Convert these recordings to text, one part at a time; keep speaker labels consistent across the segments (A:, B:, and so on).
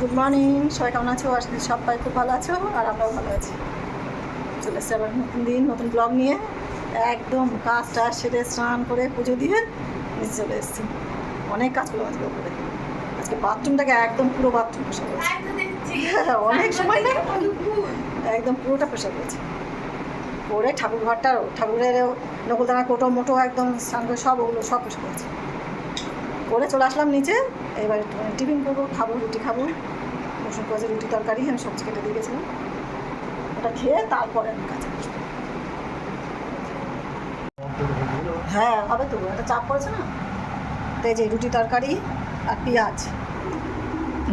A: Good morning সবাই কেমন আছো? আজকে সবাই খুব ভালো আছো আর আমরাও ভালো আছি। চলে এসছে আবার নতুন দিন নতুন ব্লগ নিয়ে। একদম কাজ টাজ সেরে স্নান করে পুজো দিয়ে নিচে চলে এসেছি। অনেক কাজ করলাম আজকে উপরে। আজকে বাথরুমটাকে একদম পুরো বাথরুম পোষা করেছি অনেক সময় না? একদম পুরোটা পোষা করেছি করে ঠাকুর ঘরটারও ঠাকুরের নকুলদানা কোটো মোটো একদম স্নান করে সব ওগুলো সব পোষা করেছি করে চলে আসলাম নিচে এবার টিফিন করব, খাব, রুটি খাব মৌসুম করেছে রুটি, তরকারি, আমি সবজি কেটে দিয়ে গেছিলাম। ওটা খেয়ে তারপরে আমি কাজে হ্যাঁ হবে তো, একটা চাপ পড়েছে না? তো এই যে রুটি, তরকারি আর পেঁয়াজ।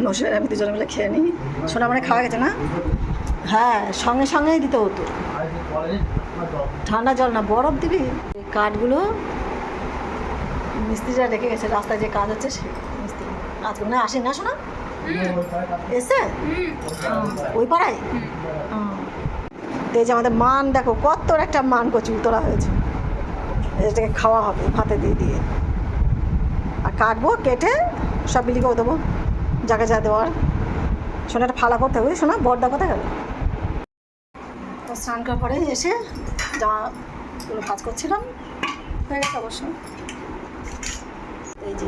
A: নসের আমি দুজনে মিলে খেয়ে নিই। সোনা মানে খাওয়া গেছে না? হ্যাঁ সঙ্গে সঙ্গেই দিতে হতো। ঠান্ডা জল না, বরফ দিবি? কাঠগুলো মিস্ত্রিরা রেখে গেছে, রাস্তায় যে কাজ হচ্ছে সে আজকে মনে আসেনি না শোনা এসে ওই পাড়ায়? এই যে আমাদের মান দেখো কত একটা মান কচু তোলা হয়েছে। এটাকে খাওয়া হবে ভাতে দিয়ে দিয়ে। আর কাটবো কেটে সব বিলি করে দেবো যাকে যা দেওয়ার। শোনা একটা ফালা করতে হবে শোনা বড়দা কোথায় গেল? তো স্নান করার পরে এসে জামাগুলো কাজ করছিলাম হয়ে গেছে অবশ্য। এই যে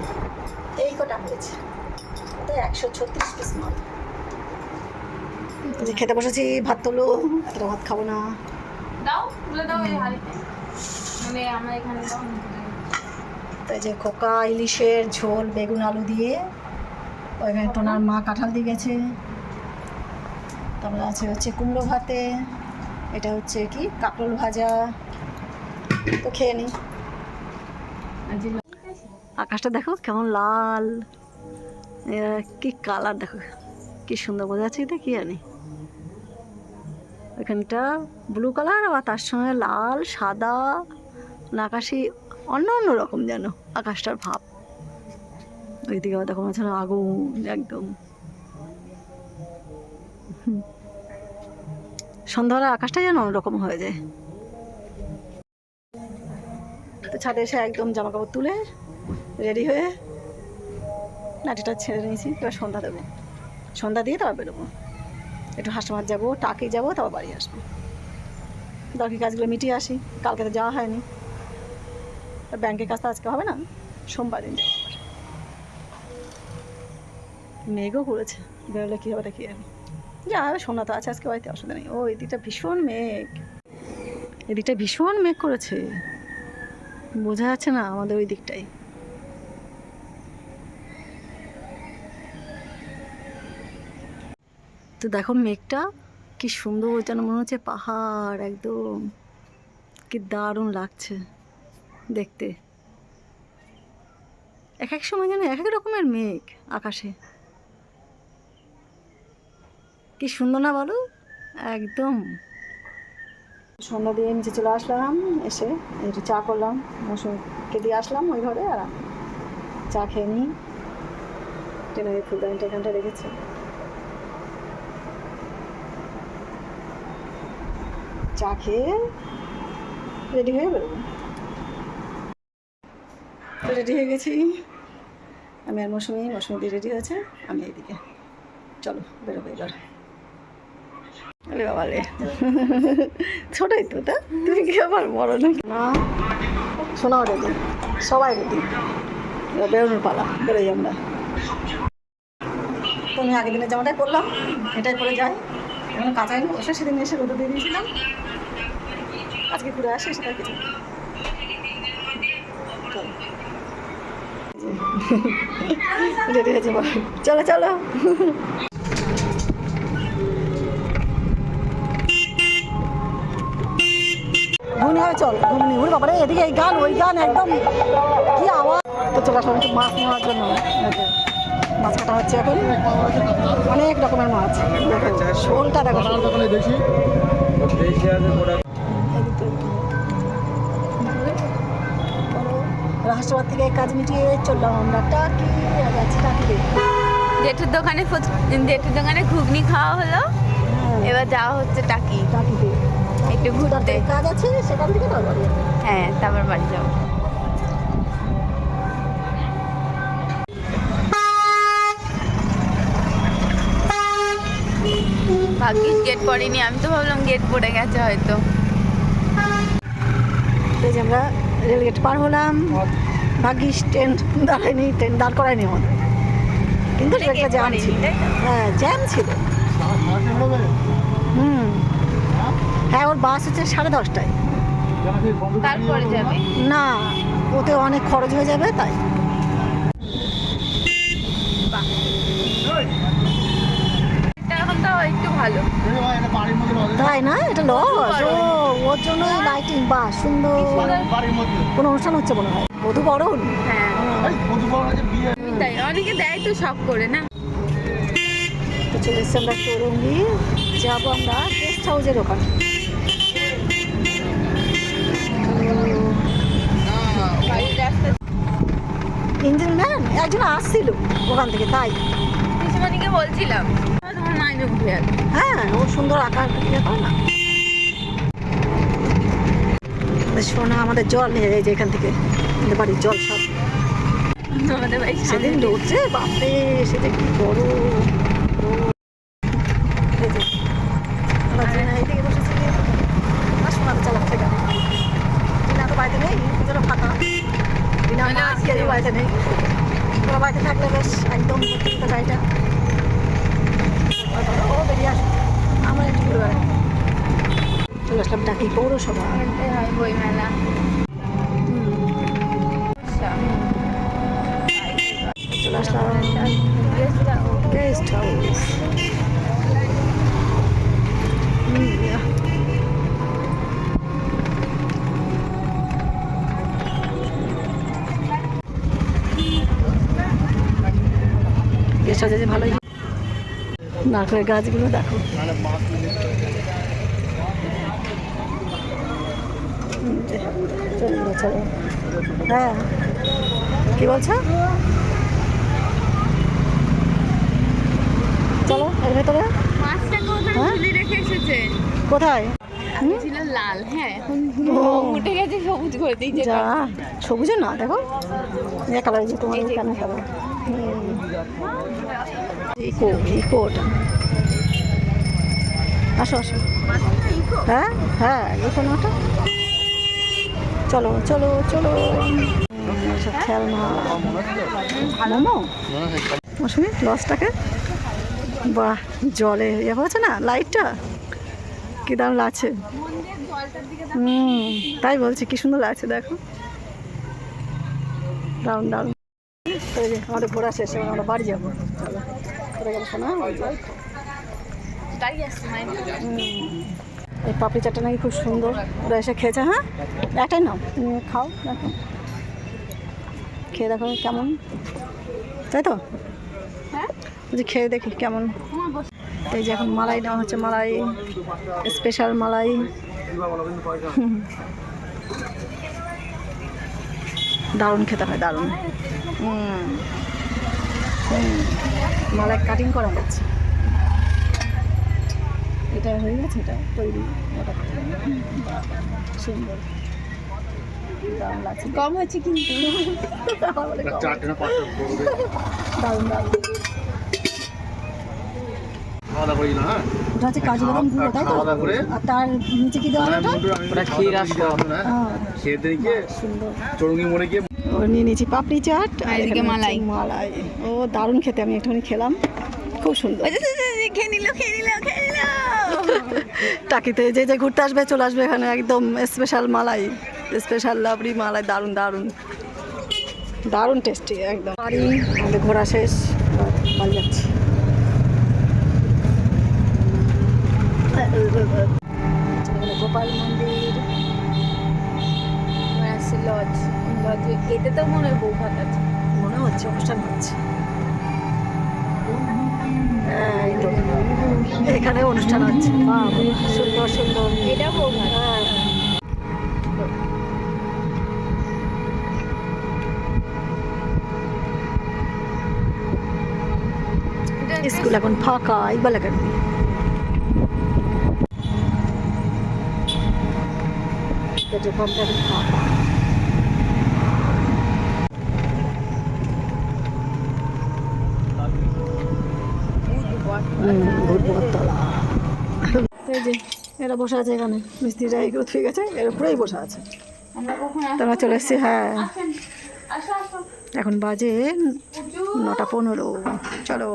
A: এই কটা হয়েছে। তো একশো ছত্রিশ পিস মাল যে খেতে বসেছি ভাত তোলো এতটা ভাত খাব না।
B: দাও তুলে দাও এই হাড়িতে। মানে আমরা এখানে দাও।
A: তো এই যে খোকা ইলিশের ঝোল বেগুন আলু দিয়ে। ওইখানে টোনার মা কাঁঠাল দিয়ে গেছে। তারপরে আছে হচ্ছে কুমড়ো ভাতে। এটা হচ্ছে কি কাঁকরোল ভাজা। তো খেয়ে নিই আকাশটা দেখো কেমন লাল। কি কালার দেখো, কি সুন্দর বোঝা যাচ্ছে এটা, কি জানি। ওইখানটা ব্লু কালার আবার তার সঙ্গে লাল, সাদা আকাশি অন্য অন্য রকম যেন আকাশটার ভাব। ওইদিকে আবার দেখো মাঝখানে আগুন, একদম। সন্ধ্যাবেলা আকাশটা যেন অন্যরকম হয়ে যায়। তো ছাদে এসে একদম জামা কাপড় তুলে রেডি হয়ে নাটিটা ছেড়ে নিয়েছি, এবার সন্ধ্যা দেবো। সন্ধ্যা দিয়ে তারপর বেরোবো। একটু হাসমার যাব, টাকে যাব, তারপর বাড়ি আসব। বাকি কাজগুলো মিটিয়ে আসি, কালকে তো যাওয়া হয়নি। ব্যাংকের কাজ তো আজকে হবে না, সোমবার দিন যাব। মেঘও করেছে বেরোলে কী হবে কী হবে যা সোনা তো আছে আজকে বাড়িতে, অসুবিধা নেই। ও, এদিকটা ভীষণ মেঘ। এদিকটা ভীষণ মেঘ করেছে। বোঝা যাচ্ছে না আমাদের ওই দিকটাই। তো দেখো মেঘটা কি সুন্দর যেন মনে হচ্ছে পাহাড় একদম। কি দারুণ লাগছে দেখতে। এক এক সময় যেন এক এক রকমের মেঘ আকাশে। কি সুন্দর না বলো? একদম। সন্ধ্যা দিয়ে নিচে চলে আসলাম, এসে একটু চা করলাম মৌসুমকে দিয়ে আসলাম ওই ঘরে, আর চা খেয়ে নিই। ট্রেনের ফুলদানিটা এখানটা রেখেছে। চা খেয়ে রেডি হয়ে বেরোবো। রেডি হয়ে গেছি। আমি আর মৌসুমি মৌসুমি রেডি হয়েছে আমি এইদিকে। চলো বেরোবো এবার। আরে বাবা রে। ছোটই তো তা? তুমি কি আবার বড় নাকি? না শোনাও রেডি সবাই রেডি। বেরোনোর পালা বেরোই আমরা। তো আমি আগের দিনের জামাটাই করলাম এটাই করে যাই। এখন কাঁচাই না বসে সেদিন এসে রোদে দিয়ে দিয়েছিলাম। আজকে ঘুরে আসি, সেটা কিছু চলো। চলো ঘুমনি হবে চল। ঘুমনি বাবারে, এদিকে এই গান, ওই গান, একদম কি আওয়াজ। তো চলে একটু মাছ নেওয়ার জন্য। মাছ কাটা হচ্ছে এখন অনেক রকমের মাছ। শোলটা দেখো। রাষ্ট্রবাদ থেকে কাজ মিটিয়ে চললাম আমরা। টাকি যাচ্ছি টাকি।
B: জেঠুর দোকানে জেঠুর দোকানে ঘুগনি খাওয়া হলো।
A: হ্যাঁ।
B: এবার যাওয়া হচ্ছে টাকি।
A: টাকিতে।
B: একটু ঘুরতে।
A: কাজ আছে সেখান থেকে।
B: হ্যাঁ তারপর বাড়ি যাব। ভাগ্যিস গেট পড়েনি আমি তো ভাবলাম গেট পড়ে গেছে হয়তো।
A: আমরা রেলগেট পার হলাম। ভাগ্যিস ট্রেন দাঁড়ায়নি ট্রেন দাঁড় করায়নি আমাদের। কিন্তু একটা জ্যাম ছিল। হ্যাঁ জ্যাম ছিল। হুম। হ্যাঁ ওর বাস হচ্ছে সাড়ে দশটায়।
B: তারপরে যাবে?
A: না ওতে অনেক খরচ হয়ে যাবে তাই
B: এটা এখন তো একটু ভালো।
A: তাই না? এটা ও ওর জন্য লাইটিং বা সুন্দর। কোনো অনুষ্ঠান হচ্ছে মনে হয়? বধু বরণ?
B: হ্যাঁ। তাই অনেকে দেয় তো শখ করে না?
A: তো চলে এসছি আমরা চৌরঙ্গি যাব আমরা গেস্ট হাউসের ওখানে। ইঞ্জিন ম্যান একজন আসছিল ওখান থেকে তাই।
B: বলছিলাম।
A: হ্যাঁ ও সুন্দর আকার। করে না শোনা আমাদের জল নিয়ে যায় যে এখান থেকে। বাড়ির জল সব। সেদিন ডুবছে বাপরে সেটা কি বড় রোদ। এই যে, আমরা জিনা এইদিকে বসেছি। আর সোনা তো চালাচ্ছে গাড়ি। জিনা তো বাড়িতে নেই, পুজোটা ফাঁকা। জিনা মা আজকে এই বাড়িতে নেই। ওরা বাড়িতে থাকলে বেশ একদম ভর্তি হতো গাড়িটা। ও বেরিয়ে আসে। আমরা একটু ঘুরে বেড়াই। চলে আসলাম টাকি পৌরসভা গেস্ট হাউস গেস্ট ভালোই নারকেলের গাছগুলো দেখো হুম, যে, চলো হ্যাঁ। কি বলছো? চলো এর ভেতরে। হ্যাঁ? কোথায়?
B: ছিল লাল হ্যাঁ এখন উঠে গেছে সবুজ করে দিয়েছে
A: যা সবুজে না দেখো। কালার যে তোমার কেন কালার। ইকো ইকো ওটা। আসো আসো। হ্যাঁ হ্যাঁ ইকো না ওটা। চলো চলো চলো। মৌসুমি লসটাকে বাহ জলে। ইয়ে হয়েছে না? লাইটটা? কি দাম লাগছে। হুম তাই বলছি কি সুন্দর লাগছে দেখো। তো এই আমাদের ঘোরা শেষ এবার আমরা বাড়ি যাব। চলো ঘুরে গেল শোনা এই পাপড়ি চাটটা নাকি খুব সুন্দর। ওরা এসে খেয়েছে হ্যাঁ? একটাই নাও। খাও দেখো। খেয়ে দেখো কেমন। তাই তো?
B: হ্যাঁ?
A: খেয়ে দেখি কেমন। এই যে এখন মালাই নেওয়া হচ্ছে মালাই স্পেশাল মালাই। দারুণ খেতে হয় দারুণ। মালাই কাটিং করা হচ্ছে। এটা হয়ে গেছে এটা তৈরি সুন্দর।
B: কম হচ্ছে কিন্তু।
A: দারুণ দারুণ।
C: হ্যাঁ?
A: ওটা হচ্ছে কাজু বাদাম গুঁড়ো তাই তো?
C: খাওয়া দাওয়া করে?
A: আর তার নিচে কি দেওয়া
C: মানে
A: ওটা?
C: মুন্ডুর আমি
D: ওটা ক্ষীর আর সব।
A: হ্যাঁ?
C: গিয়ে
A: সুন্দর।
C: চড়ুঙ্গি মরে গিয়ে
A: ও নিয়ে নিয়েছি পাপড়ি চাট।
B: আর এদিকে মালাই।
A: মালাই। ও দারুণ খেতে আমি একটুখানি খেলাম। খুব সুন্দর।
B: খেয়ে নিল খেয়ে নিল খেয়ে নিল।
A: টাকিতে যে যে ঘুরতে আসবে, চলে আসবে এখানে একদম স্পেশাল মালাই স্পেশাল লাবড়ি মালাই, দারুণ দারুণ। দারুণ টেস্টি একদম। বাড়ি, আমাদের ঘোরা শেষ, বাড়ি যাচ্ছি। গোপাল মন্দির,
B: লজ, লজে, এতে তো মনে হয় বউ ভাত আছে।
A: মনে হচ্ছে, অনুষ্ঠান হচ্ছে। এখানে অনুষ্ঠান হচ্ছে। সুন্দর সুন্দর।
B: এটা
A: হ্যাঁ? স্কুল এখন ফাঁকা ইকবাল একাডেমি পেট্রোল ফাঁকা। এই যে এরা বসে আছে এখানে। মিস্ত্রিরা এগুলো ঠিক আছে এর উপরেই বসে আছে। তোমরা চলে এসছি হ্যাঁ। এখন বাজে নটা পনেরো। চলো।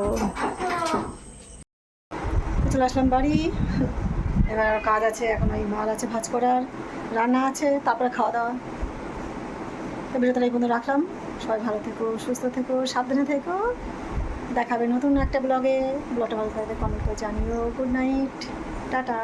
A: চলে আসলাম বাড়ি। এবার কাজ আছে এখন ওই মাল আছে ভাজ করার রান্না আছে তারপরে খাওয়া দাওয়া। তো ভিডিওটা এই পর্যন্ত রাখলাম। সবাই ভালো থেকো সুস্থ থেকো সাবধানে থেকো। দেখাবে নতুন একটা ব্লগে। ব্লগটা ভালো থাকবে কমেন্ট করে জানিও। Good night tata.